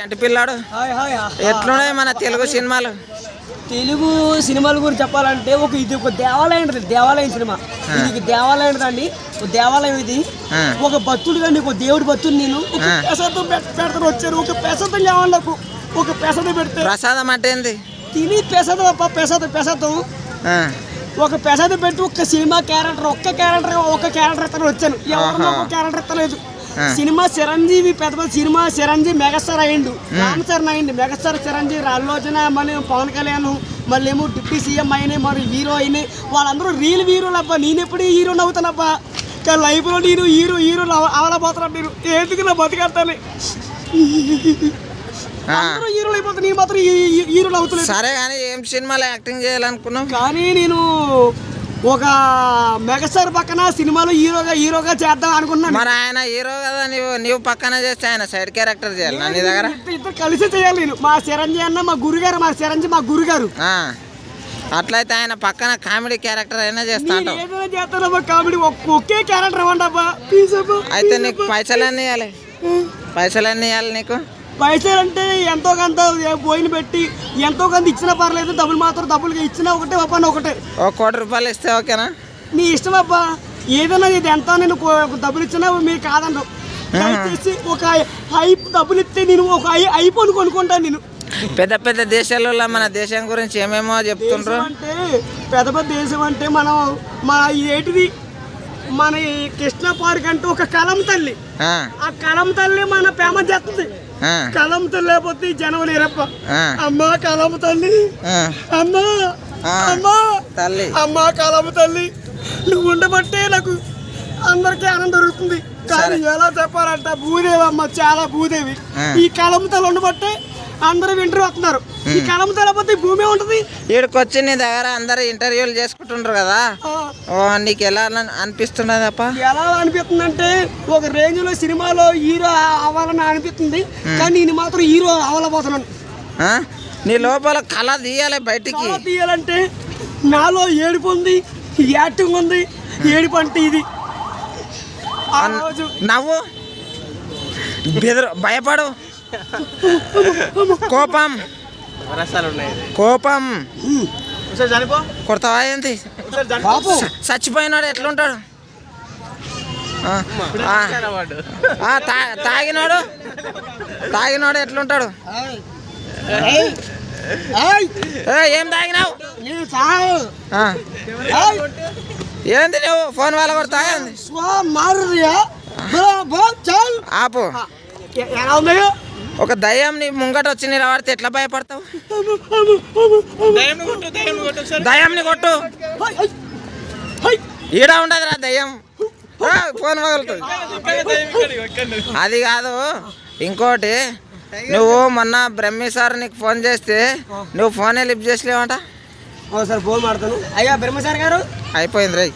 చంటి పిల్లాడు. ఎట్లున్నాయి మన తెలుగు సినిమాలు? తెలుగు సినిమాల గురించి చెప్పాలంటే ఒక ఇది ఒక దేవాలయం దేవాలయం సినిమా. ఇది దేవాలయం అండి. ఒక దేవాలయం ఇది. ఒక భక్తుడు కానీ ఒక దేవుడి భక్తుడు నేను ఒక. పెసతో పెడతాను వచ్చారు. ఒక పెసతో కావాలి నాకు. ఒక పెసతో పెడితే ప్రసాదం అంటే ఏంది? తిని పెసతో పెసతో పెసతో ఆ, ఒక పెసతో పెట్టి ఒక సినిమా క్యారెక్టర్ ఒక్క క్యారెక్టర్ ఒక క్యారెక్టర్ ఇస్తాను వచ్చాను. ఎవరినో ఆహా. ఒక క్యారెక్టర్ ఇస్తలేదు. సినిమా చిరంజీవి పెద్ద పెద్ద సినిమా చిరంజీవి మెగాస్టార్ అయ్యిండు. రామ్ చరణ్ అయ్యిండు. మెగాస్టార్ చిరంజీవి ఆలోచన మళ్ళీ పవన్ కళ్యాణ్ మళ్ళీ ఏమో డిప్యూటీ సీఎం అయినాయి మరి హీరో అయినాయి. వాళ్ళందరూ రీల్ హీరోలు అబ్బా. నేను ఎప్పుడు హీరో నవ్వుతానబ్బా. కానీ లైఫ్లో నేను హీరో హీరో అవలపోతున్నాను నేను. ఎందుకు నా బతికేస్తాను. అందరూ హీరోలు అయిపోతాను నేను మాత్రం హీరోలు సరే కానీ ఏం సినిమాలో యాక్టింగ్ చేయాలనుకున్నావు? కానీ నేను ఒక మెగాస్టార్ పక్కన సినిమాలో హీరోగా హీరోగా చేద్దాం అనుకున్నాను మరి ఆయన హీరో కదా నీవు నీవు పక్కన చేస్తే ఆయన సైడ్ క్యారెక్టర్ చేయాలి. నా నీ దగ్గర? ఇద్దరు- కలిసి చేయాలి నేను. మా చిరంజీవి అన్న మా గురుగారు మా చిరంజీవి మా గురుగారు. ఆ, అట్లయితే ఆయన పక్కన కామెడీ క్యారెక్టర్ అయినా చేస్తా నేను అంటావు. ఏదైనా చేస్తానమ్మా కామెడీ ఒకే క్యారెక్టర్ ఇవ్వండి అబ్బా. ప్లీజ్ అబ్బా అయితే నీకు పైసలు ఎన్ని ఇవ్వాలి పైసలు ఎన్ని ఇవ్వాలి నీకు? పైసలు అంటే ఎంతో కొంత పోయిన పెట్టి ఎంతో కొంత ఇచ్చినా పర్లేదు డబ్బులు మాత్రం డబ్బులు ఇచ్చినా ఒకటే ఒప్పని ఒకటే. ఒక కోటి రూపాయలు ఇస్తే ఓకేనా? నీ ఇష్టం అబ్బా. ఏదైనా ఇది ఎంత నేను డబ్బులు ఇచ్చినా మీరు కాదన్నారు దయచేసి ఒక హైప్ డబ్బులు ఇస్తే నేను ఒక ఐ ఐఫోన్ కొనుక్కుంటాను నేను. పెద్ద పెద్ద దేశాలలో మన దేశం గురించి ఏమేమో చెప్తుండ్రు? అంటే పెద్ద పెద్ద దేశం అంటే మనం మన ఏంటిది? మన కృష్ణ పార్క్ అంటే ఒక కలం తల్లి. ఆ, కలం తల్లి మన ఫేమస్ చేస్తుంది. కలం లేకపోతే జనం లేరప్ప అమ్మా కలం తల్లి. అమ్మా. అమ్మా. తల్లి. అమ్మా కలం తల్లి. నువ్వు ఉండబట్టే నాకు అందరికీ ఆనందం దొరుకుతుంది. కానీ ఎలా చెప్పాలంట భూదేవి అమ్మ చాలా భూదేవి. ఈ కలం తల్లి ఉండబట్టే అందరూ వింటూ వస్తున్నారు. ఈ కలం ఈ భూమి ఉంటుంది. ఈడికి వచ్చి నీ దగ్గర అందరు ఇంటర్వ్యూలు చేసుకుంటుండ్రు కదా. ఓ నీకు ఎలా అన- అనిపిస్తున్నది అప్ప ఎలా అనిపిస్తుంది ఒక రేంజ్లో సినిమాలో హీరో అవ్వాలని అనిపిస్తుంది. కానీ నేను మాత్రం హీరో అవ్వలేకపోతున్నాను ఆ? నీ లోపల కళ తీయాలి బయటికి. తీయాలంటే నాలో ఏడుపు ఉంది యాక్టింగ్ ఉంది ఏడుపు అంటే ఇది. ఆ రోజు నవ్వు. బెదరు భయపడు. కోపం. కోపం. కొడతావా ఏంటి? చచ్చిపోయినాడు ఎట్లుంటాడు? ఆ, ఆ. ఆ, తా- తాగినాడు? తాగినాడు ఎట్లుంటాడు? ఏయ్! ఏయ్! ఏ, ఏం తాగినావు! ఏంది నువ్వు? ఫోన్ వాళ్ళ కొడతా ఏంది. ఆపు. ఎలా ఉన్నాయో? ఒక దయ్యం నీ ముంగట వచ్చి నిలబడితే ఎట్లా భయపడతావు? దయ్యంని కొట్టు. ఈడ ఉండదురా దయ్యం. ఆ, ఫోన్ పగులుతుంది. అది కాదు ఇంకోటి నువ్వు మొన్న బ్రహ్మి సార్ నీకు ఫోన్ చేస్తే నువ్వు ఫోనే లిఫ్ట్ చేసలేవంట? ఒకసారి ఫోన్ మాడతాను. అయ్యా బ్రహ్మచారి గారు. అయిపోయింది రై